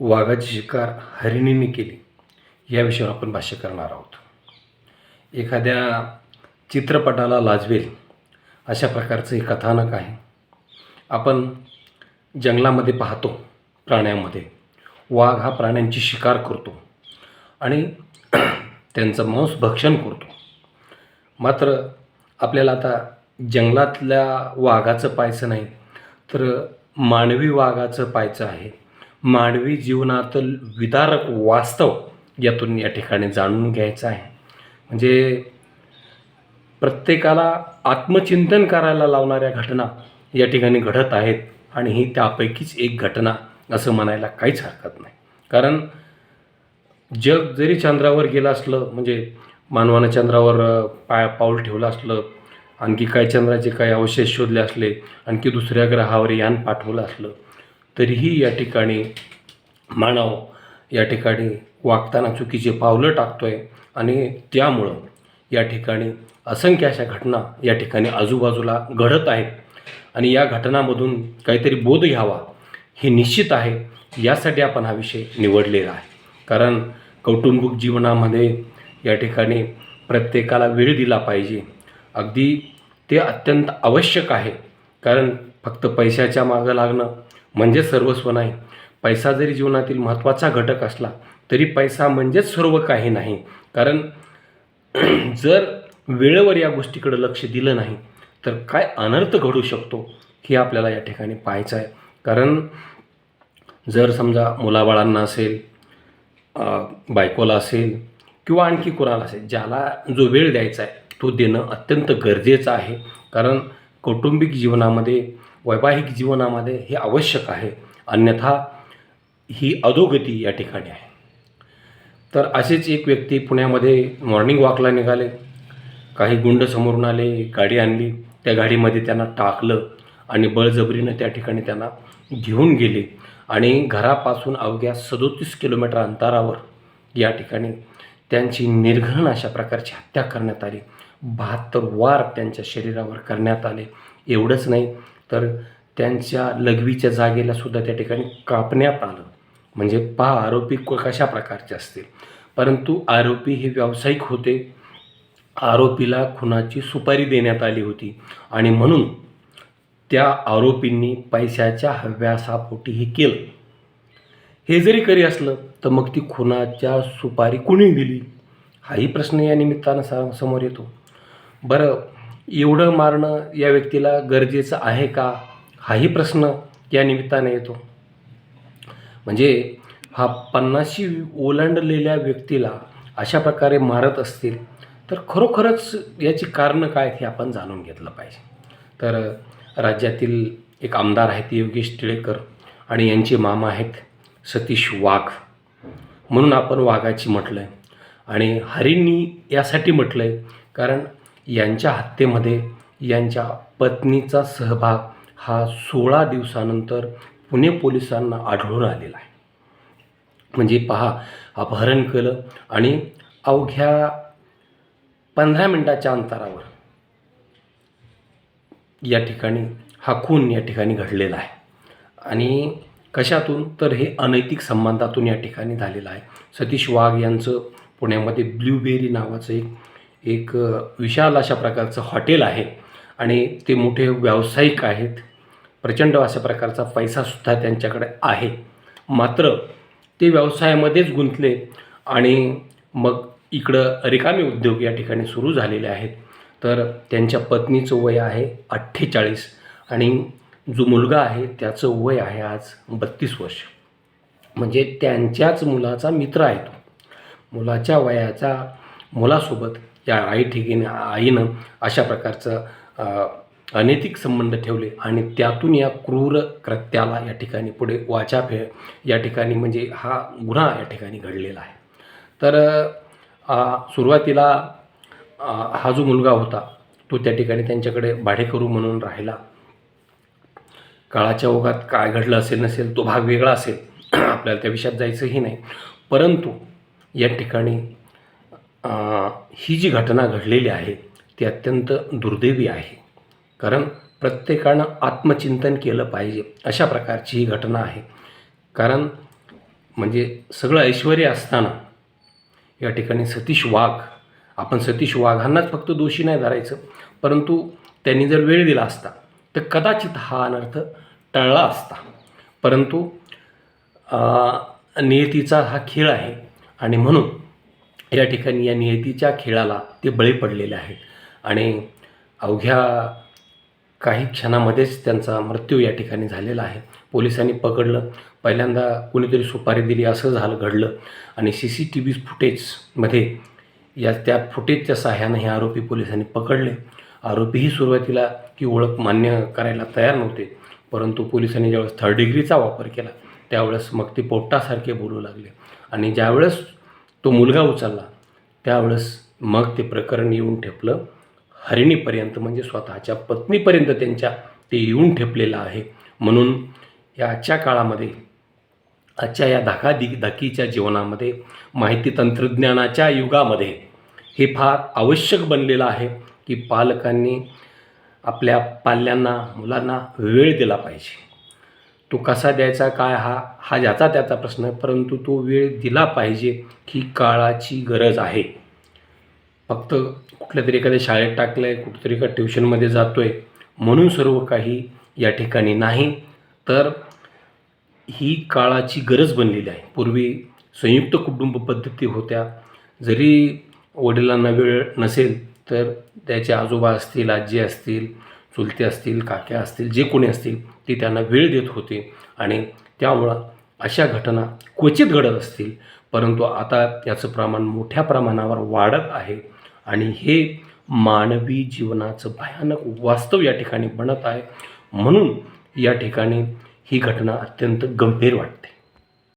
वाघाची शिकार हरिणीने केली. या विषयावर आपण भाष्य करणार आहोत. एखाद्या चित्रपटाला लाजवेल अशा प्रकारचं हे कथानक आहे. आपण जंगलामध्ये पाहतो प्राण्यांमध्ये. वाघ हा प्राण्यांची शिकार करतो आणि त्यांचं मांस भक्षण करतो. मात्र आपल्याला आता जंगलातल्या वाघाचं पाहायचं नाही तर मानवी वाघाचं पाहायचं आहे. मानवी जीवनातील विदारक वास्तव यातून या ठिकाणी जाणून घ्यायचं आहे. म्हणजे प्रत्येकाला आत्मचिंतन करायला लावणाऱ्या घटना या ठिकाणी घडत आहेत आणि ही त्यापैकीच एक घटना असं म्हणायला काहीच हरकत नाही. कारण जग जरी चंद्रावर गेलं असलं म्हणजे मानवानं चंद्रावर पाय पाऊल ठेवलं असलं आणखी काय चंद्राचे काही अवशेष शोधले असले आणखी दुसऱ्या ग्रहावर यान पाठवलं असलं तरीही या ठिकाणी मानव या ठिकाणी वागताना चुकीचे पावलं टाकतो आहे आणि त्यामुळं या ठिकाणी असंख्य अशा घटना या ठिकाणी आजूबाजूला घडत आहेत. आणि या घटनामधून काहीतरी बोध घ्यावा हे निश्चित आहे. यासाठी आपण हा विषय निवडलेला आहे. कारण कौटुंबिक जीवनामध्ये या ठिकाणी प्रत्येकाला वेळ दिला पाहिजे. अगदी ते अत्यंत आवश्यक आहे. कारण फक्त पैशाच्या मागं लागणं म्हणजे सर्वस्व नाही. पैसा जरी जीवनातील महत्त्वाचा घटक असला तरी पैसा म्हणजेच सर्व काही नाही. कारण जर वेळेवर या गोष्टीकडे लक्ष दिलं नाही तर काय अनर्थ घडू शकतो हे आपल्याला या ठिकाणी पाहायचं आहे. कारण जर समजा मुलाबाळांना असेल बायकोला असेल किंवा आणखी कोणाला असेल ज्याला जो वेळ द्यायचा आहे तो देणं अत्यंत गरजेचं आहे. कारण कौटुंबिक जीवनामध्ये वैवाहिक जीवनामध्ये हे आवश्यक आहे. अन्यथा ही अधोगती या ठिकाणी आहे. तर असेच एक व्यक्ती पुण्यामध्ये मॉर्निंग वॉकला निघाले. काही गुंड समोरून आले गाडी आणली. त्या गाडीमध्ये त्यांना टाकलं आणि बळजबरीनं त्या ठिकाणी त्यांना घेऊन गेले. आणि घरापासून अवघ्या सदोतीस किलोमीटर अंतरावर या ठिकाणी त्यांची निर्घृण अशा प्रकारची हत्या करण्यात आली. बहात्तर वार त्यांच्या शरीरावर करण्यात आले. एवढंच नाही तर त्यांच्या लघवीच्या जागेला सुद्धा त्या ठिकाणी कापण्यात आलं. म्हणजे पहा आरोपी कशा प्रकारचे असतील. परंतु आरोपी हे व्यावसायिक होते. आरोपीला खुनाची सुपारी देण्यात आली होती. आणि म्हणून त्या आरोपींनी पैशाच्या हव्यासापोटी हे केलं. हे जरी करी असलं तर मग ती खुनाच्या सुपारी कुणी दिली? हाही प्रश्न या निमित्तानं सा समोर येतो. बरं एवढं मारणं या व्यक्तीला गरजेचं आहे का? हाही प्रश्न या निमित्ताने येतो. म्हणजे हा पन्नाशी ओलांडलेल्या व्यक्तीला अशा प्रकारे मारत असतील तर खरोखरच याची कारणं काय हे आपण जाणून घेतलं पाहिजे. तर राज्यातील एक आमदार आहेत योगेश टिळेकर आणि यांचे मामा आहेत सतीश वाघ. म्हणून आपण वाघाची म्हटलं आहे आणि हरिणी यासाठी म्हटलं आहे कारण यांच्या हत्येमध्ये यांच्या पत्नीचा सहभाग हा सोळा दिवसानंतर पुणे पोलिसांना आढळून आलेला आहे. म्हणजे पहा अपहरण केलं आणि अवघ्या पंधरा मिनटाच्या अंतरावर या ठिकाणी हा खून या ठिकाणी घडलेला आहे. आणि कशातून? तर हे अनैतिक संबंधातून या ठिकाणी झालेलं आहे. सतीश वाघ यांचं पुण्यामध्ये ब्ल्यूबेरी नावाचं एक एक विशाल अशा प्रकारचं हॉटेल आहे आणि ते मोठे व्यावसायिक आहेत. प्रचंड अशा प्रकारचा पैसासुद्धा त्यांच्याकडे आहे. मात्र ते व्यवसायामध्येच गुंतले आणि मग इकडं रिकामे उद्योग या ठिकाणी सुरू झालेले आहेत. तर त्यांच्या पत्नीचं वय आहे अठ्ठेचाळीस आणि जो मुलगा आहे त्याचं वय आहे आज बत्तीस वर्ष. म्हणजे त्यांच्याच मुलाचा मित्र आहे तो. मुलाच्या वयाचा मुलासोबत या आई ठिकाणी आईनं अशा प्रकारचं अनैतिक संबंध ठेवले आणि त्यातून या क्रूर कृत्याला या ठिकाणी पुढे वाचा फे या ठिकाणी म्हणजे हा गुन्हा या ठिकाणी घडलेला आहे. तर सुरुवातीला हा जो मुलगा होता तो त्या ठिकाणी त्यांच्याकडे भाडेकरू म्हणून राहिला. काळाच्या ओघात काय घडलं असेल नसेल तो भाग वेगळा असेल. आपल्याला त्या विषयात जायचंही नाही. परंतु या ठिकाणी ही जी घटना घडलेली आहे ती अत्यंत दुर्दैवी आहे. कारण प्रत्येकानं आत्मचिंतन केलं पाहिजे अशा प्रकारची ही घटना आहे. कारण म्हणजे सगळं ऐश्वर असताना या ठिकाणी सतीश वाघ आपण सतीश वाघांनाच फक्त दोषी नाही धरायचं परंतु त्यांनी जर वेळ दिला असता तर कदाचित हा अनर्थ टळला असता. परंतु नियतीचा हा खेळ आहे आणि म्हणून या ठिकाणी या नियतीच्या खेळाला ते बळी पडलेले आहेत. आणि अवघ्या काही क्षणामध्येच त्यांचा मृत्यू या ठिकाणी झालेला आहे. पोलिसांनी पकडलं. पहिल्यांदा कोणीतरी सुपारी दिली असं झालं घडलं. आणि सी सी टी व्ही फुटेजमध्ये या त्या फुटेजच्या सहाय्यानं हे आरोपी पोलिसांनी पकडले. आरोपीही सुरुवातीला की ओळख मान्य करायला तयार नव्हते परंतु पोलिसांनी ज्यावेळेस थर्ड डिग्रीचा वापर केला त्यावेळेस मग ते पोपटासारखे बोलू लागले. आणि ज्यावेळेस तो मुलगा उचलला. त्यावेळेस मग ते प्रकरण येऊन ठेपलं. हरिणीपर्यंत म्हणजे स्वतःच्या पत्नीपर्यंत त्यांच्या ते येऊन ठेपलेलं आहे. म्हणून या आजच्या काळामध्ये आजच्या या धकाधि धकीच्या जीवनामध्ये माहिती तंत्रज्ञानाच्या युगामध्ये हे फार आवश्यक बनलेलं आहे की पालकांनी आपल्या पाल्यांना मुलांना वेळ दिला पाहिजे. तो कसा द्यायचा काय हा हा ज्याचा त्याचा प्रश्न आहे परंतु तो वेळ दिला पाहिजे ही काळाची गरज आहे. फक्त कुठल्या तरी एखाद्या शाळेत टाकलं आहे कुठेतरी एका ट्युशनमध्ये जातो आहे म्हणून सर्व काही या ठिकाणी नाही तर ही काळाची गरज बनलेली आहे. पूर्वी संयुक्त कुटुंब पद्धती होत्या. जरी वडिलांना वेळ नसेल तर त्याचे आजोबा असतील आजी असतील चुलते असतील काक्या असतील जे कोणी असतील ती त्यांना वेळ देत होते आणि त्यामुळं अशा घटना क्वचित घडत असतील. परंतु आता याचं प्रमाण मोठ्या प्रमाणावर वाढत आहे आणि हे मानवी जीवनाचं भयानक वास्तव या ठिकाणी बनत आहे. म्हणून या ठिकाणी ही घटना अत्यंत गंभीर वाटते.